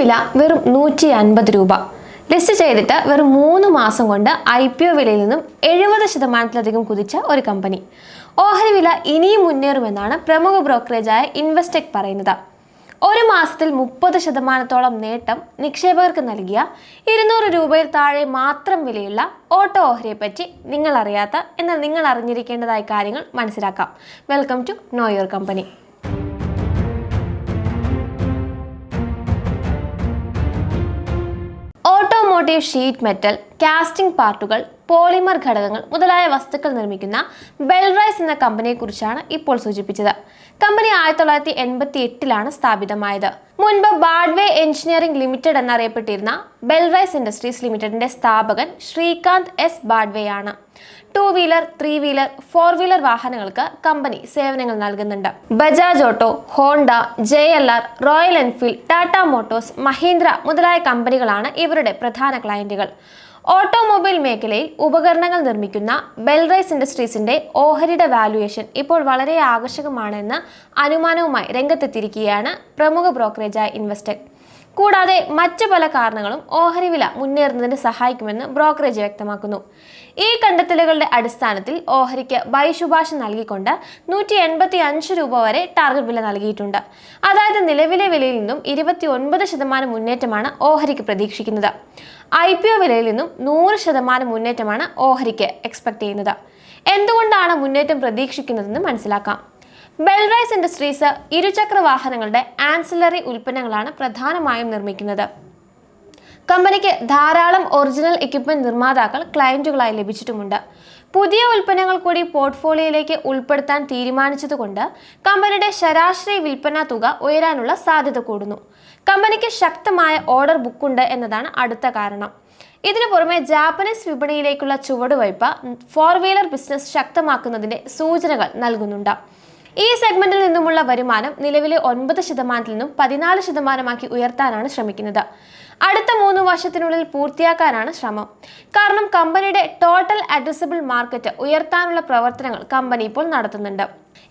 വില വെറും നൂറ്റി അൻപത് രൂപ. ലിസ്റ്റ് ചെയ്തിട്ട് വെറും മൂന്ന് മാസം കൊണ്ട് ഐ പി ഒ വിലയിൽ നിന്നും എഴുപത് ശതമാനത്തിലധികം കുതിച്ച ഒരു കമ്പനി. ഓഹരി വില ഇനിയും മുന്നേറുമെന്നാണ് പ്രമുഖ ബ്രോക്കറേജായ ഇൻവെസ്റ്റെക് പറയുന്നത്. ഒരു മാസത്തിൽ മുപ്പത് ശതമാനത്തോളം നേട്ടം നിക്ഷേപകർക്ക് നൽകിയ ഇരുന്നൂറ് രൂപയിൽ താഴെ മാത്രം വിലയുള്ള ഓട്ടോ ഓഹരിയെ പറ്റി നിങ്ങൾ അറിയാത്ത എന്നാൽ നിങ്ങൾ അറിഞ്ഞിരിക്കേണ്ടതായ കാര്യങ്ങൾ മനസ്സിലാക്കാം. Welcome to know your company. Automotive sheet metal casting പാർട്ടുകൾ polymer ഘടകങ്ങൾ മുതലായ വസ്തുക്കൾ നിർമ്മിക്കുന്ന ബെൽറൈസ് എന്ന കമ്പനിയെക്കുറിച്ചാണ് ഇപ്പോൾ സൂചിപ്പിച്ചത്. കമ്പനി ആയിരത്തി തൊള്ളായിരത്തി എൺപത്തി എട്ടിലാണ് സ്ഥാപിതമായത്. മുൻപ് ബാഡ്വേ എഞ്ചിനീയറിംഗ് ലിമിറ്റഡ് എന്നറിയപ്പെട്ടിരുന്ന ബെൽറൈസ് ഇൻഡസ്ട്രീസ് ലിമിറ്റഡിന്റെ സ്ഥാപകൻ ശ്രീകാന്ത് എസ് ബാഡ്വേ ആണ് two wheeler three wheeler four wheeler വാഹനങ്ങൾക്ക് കമ്പനി സേവനങ്ങൾ നൽകുന്നുണ്ട്. Bajaj auto Honda J L R Royal Enfield Tata Motors Mahindra മുതലായ കമ്പനികളാണ് ഇവരുടെ പ്രധാന ക്ലയന്റുകൾ. ഓട്ടോമൊബൈൽ മേഖലയിൽ ഉപകരണങ്ങൾ നിർമ്മിക്കുന്ന ബെൽറൈസ് ഇൻഡസ്ട്രീസിന്റെ ഓഹരിയുടെ വാല്യുവേഷൻ ഇപ്പോൾ വളരെ ആകർഷകമാണെന്ന് അനുമാനവുമായി രംഗത്തെത്തിയിരിക്കുകയാണ് പ്രമുഖ ബ്രോക്കറേജായ ഇൻവെസ്റ്റർ കൂടാതെ മറ്റു പല കാരണങ്ങളും ഓഹരി വില മുന്നേറുന്നതിന് സഹായിക്കുമെന്ന് ബ്രോക്കറേജ് വ്യക്തമാക്കുന്നു. ഈ കണ്ടെത്തലുകളുടെ അടിസ്ഥാനത്തിൽ ഓഹരിക്ക് ബൈ ശുപാർശ നൽകിക്കൊണ്ട് നൂറ്റി എൺപത്തി അഞ്ച് രൂപ വരെ ടാർഗറ്റ് വില നൽകിയിട്ടുണ്ട്. അതായത് നിലവിലെ വിലയിൽ നിന്നും ഇരുപത്തി ഒൻപത് ശതമാനം മുന്നേറ്റമാണ് ഓഹരിക്ക് പ്രതീക്ഷിക്കുന്നത്. ഐ പി ഒ വിലയിൽ നിന്നും നൂറ് ശതമാനം മുന്നേറ്റമാണ് ഓഹരിക്ക് എക്സ്പെക്ട് ചെയ്യുന്നത്. എന്തുകൊണ്ടാണ് മുന്നേറ്റം പ്രതീക്ഷിക്കുന്നതെന്ന് മനസ്സിലാക്കാം. ബെൽറൈസ് ഇൻഡസ്ട്രീസ് ഇരുചക്ര വാഹനങ്ങളുടെ ആൻസിലറി ഉൽപ്പന്നങ്ങളാണ് പ്രധാനമായും നിർമ്മിക്കുന്നത്. കമ്പനിക്ക് ധാരാളം ഒറിജിനൽ എക്യുപ്മെന്റ് നിർമ്മാതാക്കൾ ക്ലയന്റുകളായി ലഭിച്ചിട്ടുമുണ്ട്. പുതിയ ഉൽപ്പന്നങ്ങൾ കൂടി പോർട്ട്ഫോളിയോയിലേക്ക് ഉൾപ്പെടുത്താൻ തീരുമാനിച്ചതുകൊണ്ട് കമ്പനിയുടെ ശരാശരി വിൽപ്പന തുക ഉയരാനുള്ള സാധ്യത കൂടുന്നു. കമ്പനിക്ക് ശക്തമായ ഓർഡർ ബുക്കുണ്ട് എന്നതാണ് അടുത്ത കാരണം. ഇതിനു പുറമെ ജാപ്പനീസ് വിപണിയിലേക്കുള്ള ചുവടുവയ്പ് ഫോർ വീലർ ബിസിനസ് ശക്തമാക്കുന്നതിന്റെ സൂചനകൾ നൽകുന്നുണ്ട്. ഈ സെഗ്മെന്റിൽ നിന്നുമുള്ള വരുമാനം നിലവിലെ ഒൻപത് ശതമാനത്തിൽ നിന്നും പതിനാല് ശതമാനമാക്കി ഉയർത്താനാണ് ശ്രമിക്കുന്നത്. അടുത്ത മൂന്ന് വർഷത്തിനുള്ളിൽ പൂർത്തിയാക്കാനാണ് ശ്രമം. കാരണം കമ്പനിയുടെ ടോട്ടൽ അഡ്രസബിൾ മാർക്കറ്റ് ഉയർത്താനുള്ള പ്രവർത്തനങ്ങൾ കമ്പനി ഇപ്പോൾ നടത്തുന്നുണ്ട്.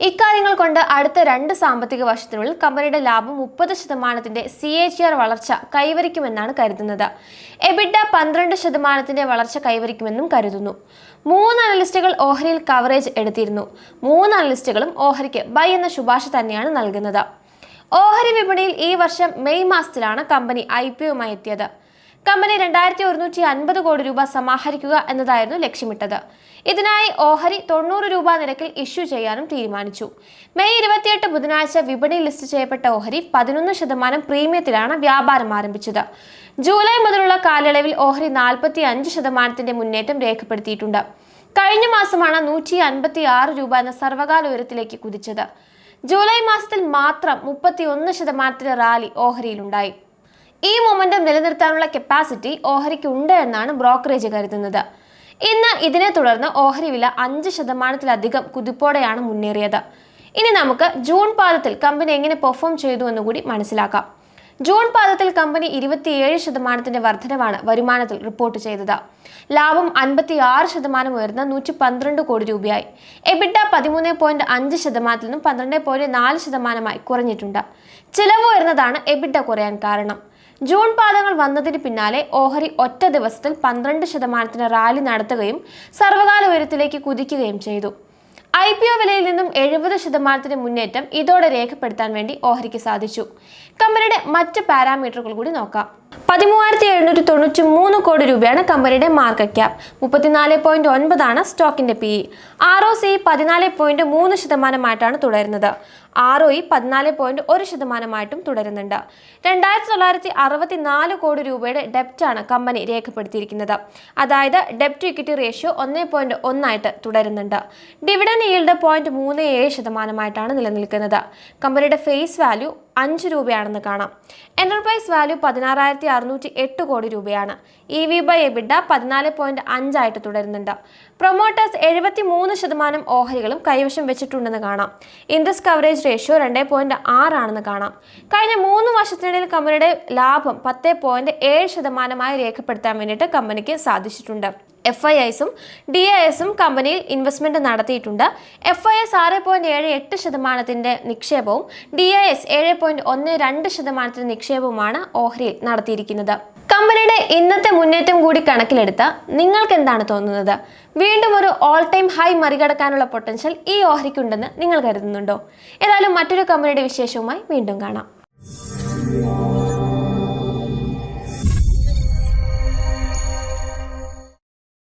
ഇക്കാര്യങ്ങൾ കൊണ്ട് അടുത്ത രണ്ട് സാമ്പത്തിക വർഷത്തിനുള്ളിൽ കമ്പനിയുടെ ലാഭം മുപ്പത് ശതമാനത്തിന്റെ സി എച്ച് ആർ വളർച്ച കൈവരിക്കുമെന്നാണ് കരുതുന്നത്. എബിഡ പന്ത്രണ്ട് ശതമാനത്തിന്റെ വളർച്ച കൈവരിക്കുമെന്നും കരുതുന്നു. മൂന്ന് അനലിസ്റ്റുകൾ ഓഹരിയിൽ കവറേജ് എടുത്തിരുന്നു. മൂന്ന് അനലിസ്റ്റുകളും ഓഹരിക്ക് ബൈ എന്ന ശുപാർശ തന്നെയാണ് നൽകുന്നത്. ഓഹരി വിപണിയിൽ ഈ വർഷം മെയ് മാസത്തിലാണ് കമ്പനി ഐ പി ഒയുമായി എത്തിയത്. കമ്പനി രണ്ടായിരത്തി ഒരുന്നൂറ്റി അൻപത് കോടി രൂപ സമാഹരിക്കുക എന്നതായിരുന്നു ലക്ഷ്യമിട്ടത്. ഇതിനായി ഓഹരി തൊണ്ണൂറ് രൂപ നിരക്കിൽ ഇഷ്യൂ ചെയ്യാനും തീരുമാനിച്ചു. മെയ് ഇരുപത്തിയെട്ട് ബുധനാഴ്ച വിപണി ലിസ്റ്റ് ചെയ്യപ്പെട്ട ഓഹരി പതിനൊന്ന് ശതമാനം പ്രീമിയത്തിലാണ് വ്യാപാരം ആരംഭിച്ചത്. ജൂലൈ മുതലുള്ള കാലയളവിൽ ഓഹരി നാൽപ്പത്തി അഞ്ച് ശതമാനത്തിന്റെ മുന്നേറ്റം രേഖപ്പെടുത്തിയിട്ടുണ്ട്. കഴിഞ്ഞ മാസമാണ് നൂറ്റി അൻപത്തി ആറ് രൂപ എന്ന സർവകാല ഉയരത്തിലേക്ക് കുതിച്ചത്. ജൂലൈ മാസത്തിൽ മാത്രം മുപ്പത്തി ഒന്ന് ശതമാനത്തിന്റെ റാലി ഓഹരിയിലുണ്ടായി. ഈ മൊമെന്റം നിലനിർത്താനുള്ള കപ്പാസിറ്റി ഓഹരിക്ക് ഉണ്ട് എന്നാണ് ബ്രോക്കറേജ് കരുതുന്നത്. ഇന്ന് ഇതിനെ തുടർന്ന് ഓഹരി വില അഞ്ച് ശതമാനത്തിലധികം കുതിപ്പോടെയാണ് മുന്നേറിയത്. ഇനി നമുക്ക് ജൂൺ പാദത്തിൽ കമ്പനി എങ്ങനെ പെർഫോം ചെയ്തു എന്നുകൂടി മനസ്സിലാക്കാം. ജൂൺ പാദത്തിൽ കമ്പനി ഇരുപത്തിയേഴ് ശതമാനത്തിന്റെ വർധനവാണ് വരുമാനത്തിൽ റിപ്പോർട്ട് ചെയ്തത്. ലാഭം അൻപത്തി ആറ് ശതമാനം ഉയർന്ന നൂറ്റി പന്ത്രണ്ട് കോടി രൂപയായി. എബിഡ പതിമൂന്ന് പോയിന്റ് അഞ്ച് ശതമാനത്തിൽ നിന്നും പന്ത്രണ്ട് പോയിന്റ് നാല് ശതമാനമായി കുറഞ്ഞിട്ടുണ്ട്. ചിലവ് ഉയർന്നതാണ് എബിഡ കുറയാൻ കാരണം. ജൂൺ പാദങ്ങൾ വന്നതിന് പിന്നാലെ ഓഹരി ഒറ്റ ദിവസത്തിൽ പന്ത്രണ്ട് ശതമാനത്തിന് റാലി നടത്തുകയും സർവകാല ഉയരത്തിലേക്ക് കുതിക്കുകയും ചെയ്തു. ഐ പി ഒ വിലയിൽ നിന്നും എഴുപത് ശതമാനത്തിന് മുന്നേറ്റം ഇതോടെ രേഖപ്പെടുത്താൻ വേണ്ടി ഓഹരിക്ക് സാധിച്ചു. കമ്പനിയുടെ മറ്റ് പാരാമീറ്ററുകൾ കൂടി നോക്കാം. പതിമൂവായിരത്തി എഴുന്നൂറ്റി തൊണ്ണൂറ്റി മൂന്ന് കോടി രൂപയാണ് കമ്പനിയുടെ മാർക്കറ്റ് ക്യാപ് മുപ്പത്തിനാല് പോയിന്റ് ഒൻപതാണ് സ്റ്റോക്കിന്റെ P E R O C പതിനാല് പോയിന്റ് മൂന്ന് ശതമാനമായിട്ടാണ് തുടരുന്നത്. ആർ ഒ ഇ പതിനാല് പോയിന്റ് ഒരു ശതമാനമായിട്ടും തുടരുന്നുണ്ട്. രണ്ടായിരത്തി തൊള്ളായിരത്തി അറുപത്തി നാല് കോടി രൂപയുടെ ഡെപ്റ്റാണ് കമ്പനി രേഖപ്പെടുത്തിയിരിക്കുന്നത്. അതായത് ഡെപ്റ്റ് ഇക്വിറ്റി റേഷ്യോ ഒന്ന് പോയിന്റ് ഒന്നായിട്ട് തുടരുന്നുണ്ട്. ഡിവിഡൻ ഈൽഡ് പോയിന്റ് മൂന്ന് ഏഴ് ശതമാനമായിട്ടാണ് നിലനിൽക്കുന്നത്. കമ്പനിയുടെ ഫേസ് വാല്യൂ അഞ്ച് രൂപയാണെന്ന് കാണാം. എന്റർപ്രൈസ് വാല്യൂ പതിനാറായിരത്തി അറുന്നൂറ്റി എട്ട് കോടി രൂപയാണ്. ഇ വി ബൈ എബിഡ പതിനാല് പോയിന്റ് അഞ്ചായിട്ട് തുടരുന്നുണ്ട്. പ്രൊമോട്ടേഴ്സ് എഴുപത്തി മൂന്ന് ശതമാനം ഓഹരികളും കൈവശം വെച്ചിട്ടുണ്ടെന്ന് കാണാം. ഇൻട്രസ്റ്റ് കവറേജ് റേഷ്യോ രണ്ട് പോയിന്റ് ആറാണെന്ന് കാണാം. കഴിഞ്ഞ മൂന്ന് വർഷത്തിനിടയിൽ കമ്പനിയുടെ ലാഭം പത്ത് പോയിന്റ് ഏഴ് ശതമാനമായി രേഖപ്പെടുത്താൻ വേണ്ടിയിട്ട് കമ്പനിക്ക് സാധിച്ചിട്ടുണ്ട്. എഫ് ഐ എസും ഡി ഐ എസും കമ്പനിയിൽ ഇൻവെസ്റ്റ്മെന്റ് നടത്തിയിട്ടുണ്ട്. എഫ് ഐ എസ് ആറ് പോയിന്റ് ഏഴ് എട്ട് ശതമാനത്തിന്റെ നിക്ഷേപവും ഡി ഐ എസ് ഏഴ് പോയിന്റ് ഒന്ന് രണ്ട് ശതമാനത്തിന്റെ നിക്ഷേപവുമാണ് ഓഹരിയിൽ നടത്തിയിരിക്കുന്നത്. കമ്പനിയുടെ ഇന്നത്തെ മുന്നേറ്റം കൂടി കണക്കിലെടുത്ത് നിങ്ങൾക്ക് എന്താണ് തോന്നുന്നത്? വീണ്ടും ഒരു ഓൾ ടൈം ഹൈ മറികടക്കാനുള്ള പൊട്ടൻഷ്യൽ ഈ ഓഹരിക്കുണ്ടെന്ന് നിങ്ങൾ കരുതുന്നുണ്ടോ? ഏതായാലും മറ്റൊരു കമ്പനിയുടെ വിശേഷവുമായി വീണ്ടും കാണാം.